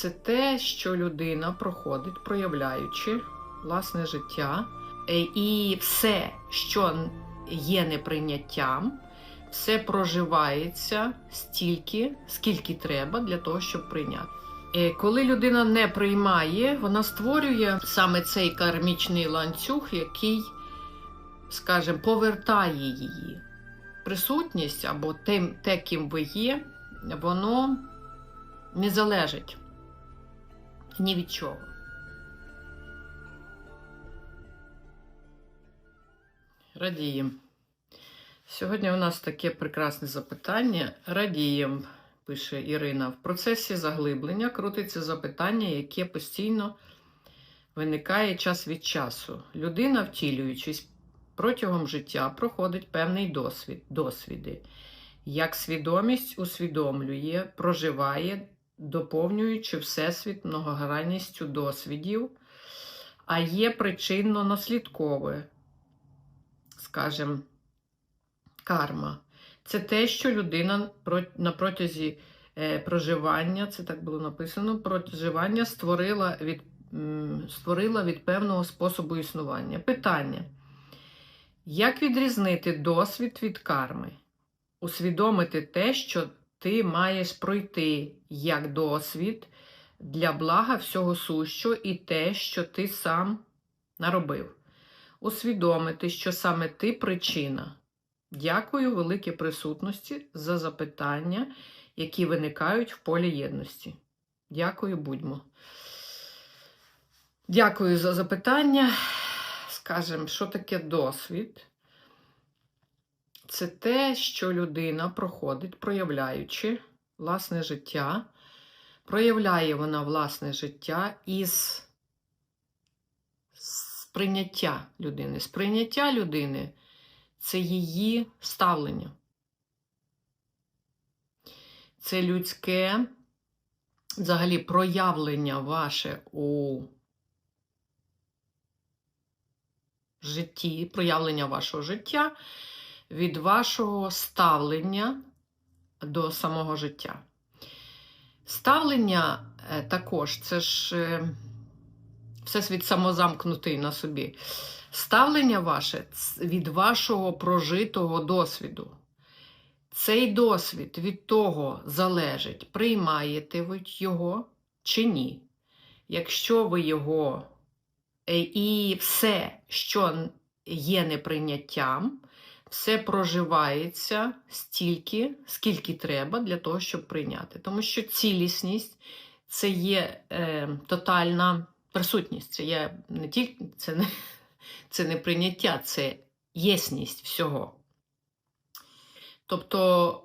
це те, що людина проходить, проявляючи власне життя, Е, і все, що є неприйняттям, все проживається стільки, скільки треба для того, щоб прийняти. Е, Коли людина не приймає, вона створює саме цей кармічний ланцюг, який, скажімо, повертає її. Присутність або тим, те, ким ви є, воно не залежить ні від чого. Радіємо. Сьогодні у нас таке прекрасне запитання. Радієм, пише Ірина. В процесі заглиблення крутиться запитання, яке постійно виникає час від часу. Людина, втілюючись протягом життя, проходить певний досвід, досвіди. Як свідомість усвідомлює, проживає, доповнюючи всесвіт многогранністю досвідів, а є причинно-наслідкове, скажімо, карма. Це те, що людина на протязі е, проживання, це так було написано, проживання створила від, створила від певного способу існування. Питання. Як відрізнити досвід від карми? Усвідомити те, що ти маєш пройти як досвід для блага всього сущого і те, що ти сам наробив. Усвідомити, що саме ти причина. Дякую великій присутності за запитання, які виникають в полі єдності. Дякую, будьмо. Дякую за запитання. Скажемо, що таке досвід? Це те, що людина проходить, проявляючи власне життя. Проявляє вона власне життя із сприйняття людини. Сприйняття людини це її ставлення. Це людське взагалі проявлення ваше у житті, проявлення вашого життя від вашого ставлення до самого життя. Ставлення е, також це ж е, всесвіт самозамкнутий на собі. Ставлення ваше від вашого прожитого досвіду. Цей досвід від того залежить, приймаєте ви його чи ні. Якщо ви його е, і все, що є неприйняттям, все проживається стільки, скільки треба для того, щоб прийняти. Тому що цілісність це є е, тотальна присутність. Це є не тільки це не, це не прийняття, це єсність всього. Тобто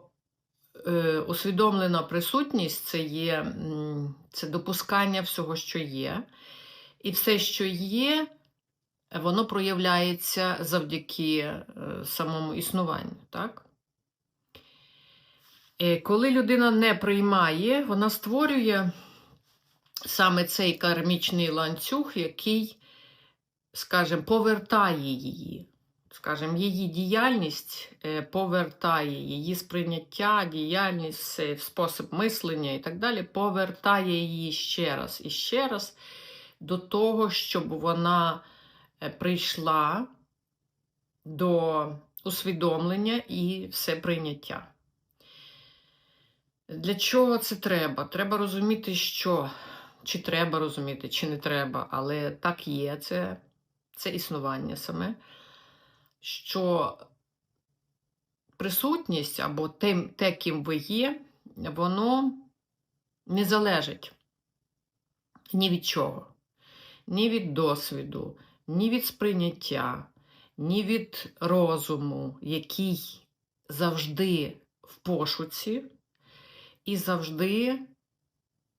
е, усвідомлена присутність це є це допускання всього, що є. І все, що є, воно проявляється завдяки е, самому існуванню. Так? Е, Коли людина не приймає, вона створює саме цей кармічний ланцюг, який, скажімо, повертає її. Скажімо, її діяльність е, повертає її сприйняття, діяльність, спосіб мислення і так далі, повертає її ще раз і ще раз до того, щоб вона прийшла до усвідомлення і все прийняття. Для чого це треба? Треба розуміти, що чи треба розуміти, чи не треба, але так є, це, це існування саме, що присутність або тим, те, ким ви є, воно не залежить ні від чого, ні від досвіду, ні від сприйняття, ні від розуму, який завжди в пошуці і завжди,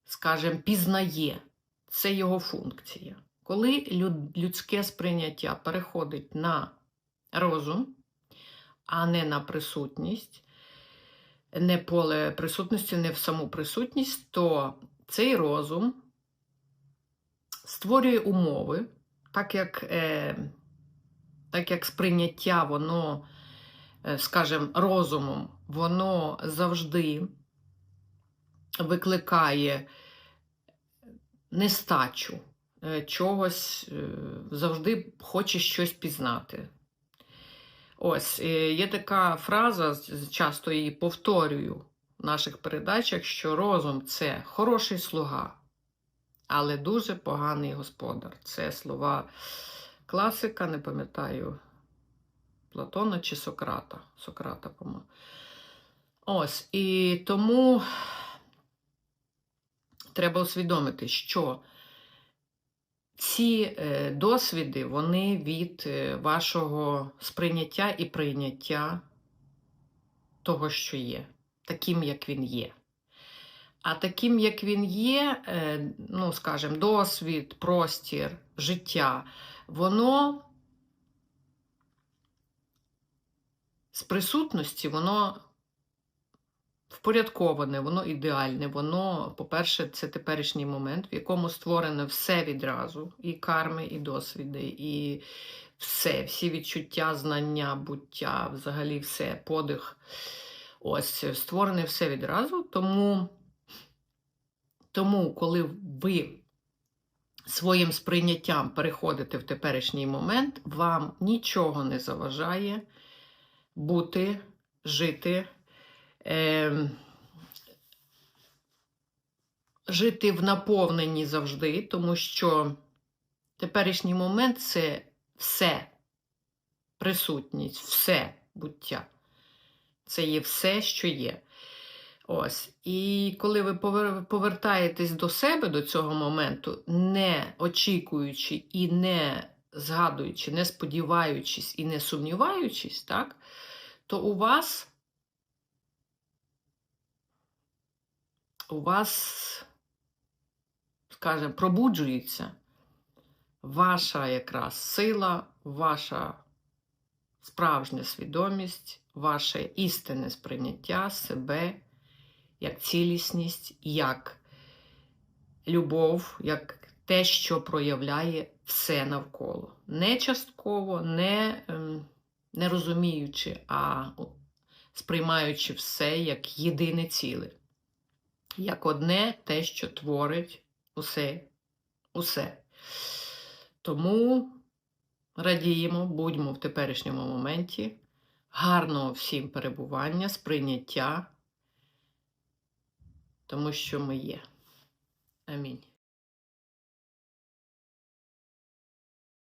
скажімо, пізнає. Це його функція. Коли люд- людське сприйняття переходить на розум, а не на присутність, не поле присутності, не в саму присутність, то цей розум створює умови, так як, е, так як сприйняття, воно, е, скажімо, розумом, воно завжди викликає нестачу е, чогось, е, завжди хоче щось пізнати. Ось є така фраза, часто її повторюю в наших передачах, що розум це хороший слуга, але дуже поганий господар. Це слова класика, не пам'ятаю, Платона чи Сократа. Сократа, по-моєму. Ось, і тому треба усвідомити, що ці е, досвіди, вони від е, вашого сприйняття і прийняття того, що є, таким, як він є. А таким, як він є, е, ну, скажімо, досвід, простір, життя, воно з присутності, воно впорядковане, воно ідеальне, воно, по-перше, це теперішній момент, в якому створене все відразу: і карми, і досвіди, і все, всі відчуття, знання, буття, взагалі все, подих. Ось створене все відразу. Тому, тому коли ви своїм сприйняттям переходите в теперішній момент, вам нічого не заважає бути, жити. Е, жити в наповненні завжди, тому що теперішній момент це все присутність, все буття. Це є все, що є. Ось. І коли ви повертаєтесь до себе до цього моменту, не очікуючи і не згадуючи, не сподіваючись і не сумніваючись, так, то у вас у вас, скажімо, пробуджується ваша якраз сила, ваша справжня свідомість, ваше істинне сприйняття себе як цілісність, як любов, як те, що проявляє все навколо. Не частково, не, ем, не розуміючи, а сприймаючи все як єдине ціле як одне те, що творить усе, усе. Тому радіємо, будьмо в теперішньому моменті, гарного всім перебування, сприйняття, тому що ми є. Амінь.